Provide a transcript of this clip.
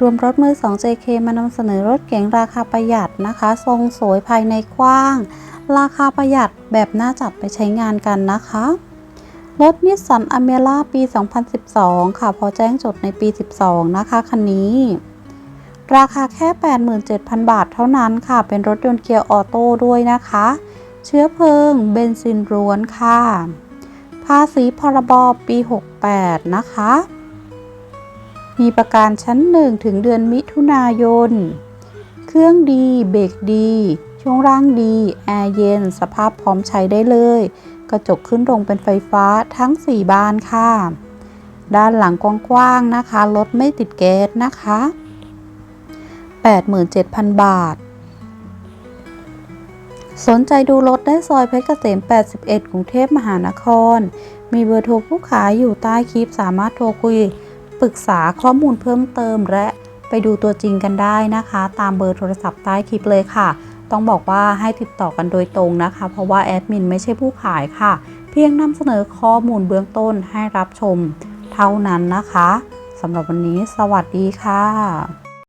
รวมรถมือ 2 JK มานำเสนอรถเก๋งราคาประหยัดนะคะ ทรงสวยภายในกว้าง ราคาประหยัดแบบน่าจับไปใช้งานกันนะคะ รถนิสสันอเมร่าปี 2012 ค่ะ พอแจ้งจดในปี 12 นะคะ คันนี้ ราคาแค่ 87,000 บาทเท่านั้นค่ะ เป็นรถยนต์เกียร์ออโต้ด้วยนะคะ เชื้อเพลิง เบนซินล้วนค่ะ ภาษีพรบปี 68 นะคะ มีประกันชั้น1ถึงเดือนมิถุนายน เครื่องดี เบรกดี ช่วงล่างดี แอร์เย็น สภาพพร้อมใช้ได้เลย กระจกขึ้นลงเป็นไฟฟ้าทั้ง 4 บานค่ะ ด้านหลังกว้างๆนะคะ รถไม่ติดแก๊สนะคะ 87,000 บาท สนใจดูรถได้ซอยเพชรเกษม 81 กรุงเทพมหานคร มีเบอร์โทรผู้ขายอยู่ใต้คลิปสามารถโทรคุย ปรึกษาข้อมูลเพิ่มเติม และไปดูตัวจริงกันได้นะคะ ตามเบอร์โทรศัพท์ใต้คลิปเลยค่ะ ต้องบอกว่าให้ติดต่อกันโดยตรงนะคะ เพราะว่าแอดมินไม่ใช่ผู้ขายค่ะ เพียงนำเสนอข้อมูลเบื้องต้นให้รับชมเท่านั้นนะคะสำหรับวันนี้สวัสดีค่ะ